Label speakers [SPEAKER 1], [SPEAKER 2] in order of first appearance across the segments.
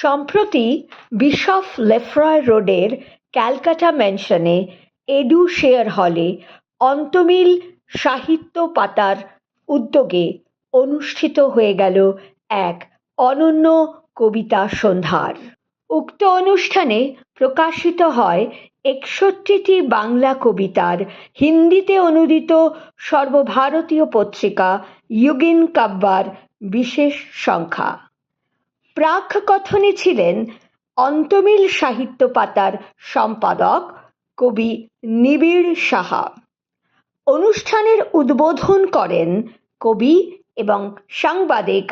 [SPEAKER 1] সম্প্রতি bishop Lefroy রোডের Calcutta ম্যানশনে edu share হলে অন্তমিল সাহিত্য পাতার উদ্যোগে অনুষ্ঠিত হয়ে গেল এক অনন্য কবিতা সন্ধ্যার। উক্ত অনুষ্ঠানে প্রকাশিত হয় একষট্টিটি বাংলা কবিতার হিন্দিতে অনুদিত সর্বভারতীয় পত্রিকা ইউগিন কাব্বার বিশেষ সংখ্যা। প্রাককথনে ছিলেন অন্তমিল সাহিত্য পাতার সম্পাদক কবি নিবিড় সাহা। অনুষ্ঠানের উদ্বোধন করেন কবি এবং সাংবাদিক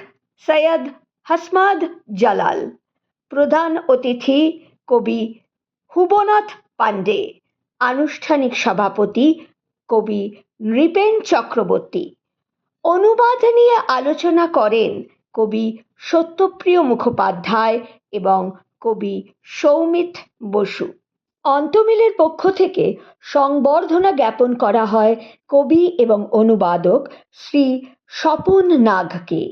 [SPEAKER 1] সৈয়দ হাসমাদ জালাল, প্রধান অতিথি কবি হুবনাথ পাণ্ডে, আনুষ্ঠানিক সভাপতি কবি নৃপেন চক্রবর্তী। অনুবাদ নিয়ে আলোচনা করেন কবি সত্যপ্রিয় মুখোপাধ্যায় এবং কবি সৌমিত বসু। অন্তমিলের পক্ষ থেকে সংবর্ধনা জ্ঞাপন করা হয় কবি এবং অনুবাদক শ্রী স্বপন নাগকে।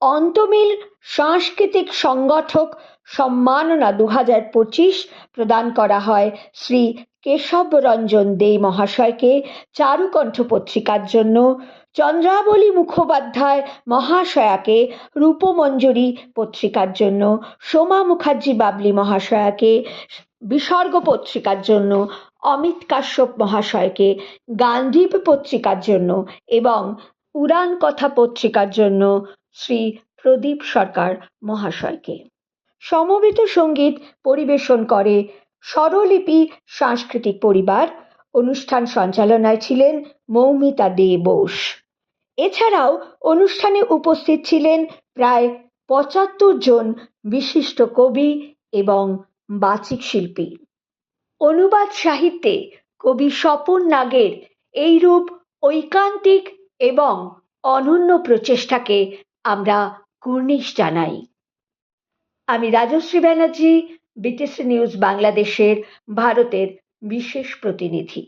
[SPEAKER 1] অন্তমিল সাংস্কৃতিক সংগঠক সম্মাননা দু হাজার পঁচিশ প্রদান করা হয় শ্রী কেশব রঞ্জন দে মহাশয়কে চারুকণ্ঠ পত্রিকার জন্য। চন্দ্রাবলী মুখোপাধ্যায় মহাশয়াকে রূপমঞ্জরি পত্রিকার জন্য। সোমা মুখার্জি বাবলি মহাশয়াকে বিসর্গ পত্রিকার জন্য। অমিত কাশ্যপ মহাশয়কে গান্ধীপ পত্রিকার জন্য এবং উড়ান কথা পত্রিকার জন্য শ্রী প্রদীপ সরকার মহাশয়কে। সমবেত সংগীত পরিবেশন করে স্বরলিপি, সাংস্কৃতিক পরিবার, অনুষ্ঠান সঞ্চালনায় ছিলেন মৌমিতা দে বোস। এছাড়াও অনুষ্ঠানে উপস্থিত ছিলেন প্রায় পঁচাত্তর জন বিশিষ্ট কবি এবং বাচিক শিল্পী। অনুবাদ সাহিত্যে কবি স্বপন নাগের এইরূপ ঐকান্তিক এবং অনন্য প্রচেষ্টাকে আমরা কুর্নিশ জানাই। আমি রাজশ্রী ব্যানার্জি বিটিসি নিউজ বাংলাদেশের ভারতের বিশেষ প্রতিনিধি।